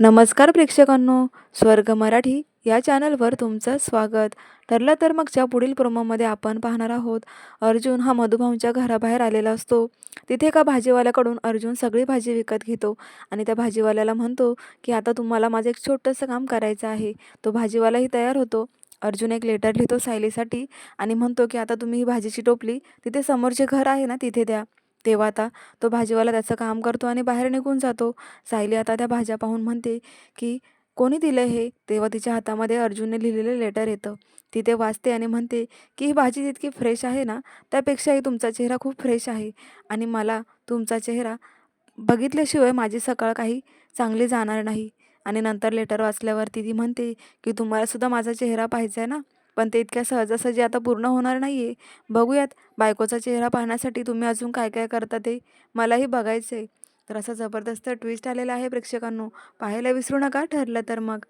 नमस्कार प्रेक्षकांनो स्वर्ग मराठी या चॅनलवर तुमचं स्वागत. ठरलं तर मगच्या पुढील प्रोमोमध्ये आपण पाहणार आहोत अर्जुन हा मधुभाऊंच्या घराबाहेर आलेला असतो. तिथे एका भाजीवाल्याकडून अर्जुन सगळी भाजी विकत घेतो आणि त्या भाजीवाल्याला म्हणतो की आता तुम्हाला माझं एक छोटंसं काम करायचं आहे. तो भाजीवालाही तयार होतो. अर्जुन एक लेटर लिहितो सायलीसाठी आणि म्हणतो की आता तुम्ही ही भाजीची टोपली तिथे समोरचे घर आहे ना तिथे द्या. तेव्हा आता तो भाजीवाला त्याचं काम करतो आणि बाहेर निघून जातो. सायली आता त्या भाज्या पाहून म्हणते की कोणी दिलं हे? तेव्हा तिच्या हातामध्ये अर्जुनने लिहिलेलं लेटर येतं. ती ते वाचते आणि म्हणते की ही भाजी जितकी फ्रेश आहे ना त्यापेक्षाही तुमचा चेहरा खूप फ्रेश आहे. आणि मला तुमचा चेहरा बघितल्याशिवाय माझी सकाळ काही चांगली जाणार नाही. आणि नंतर लेटर वाचल्यावरती ती म्हणते की तुम्हालासुद्धा माझा चेहरा पाहायचा आहे ना? पण ते इतक्या सहजासहजी आता पूर्ण होणार नाही आहे बघूयात बायकोचा चेहरा पाहण्यासाठी तुम्ही अजून काय काय करता ते? मलाही बघायचं आहे तर असा जबरदस्त ट्विस्ट आलेला आहे प्रेक्षकांनो. पाहायला विसरू नका ठरलं तर मग.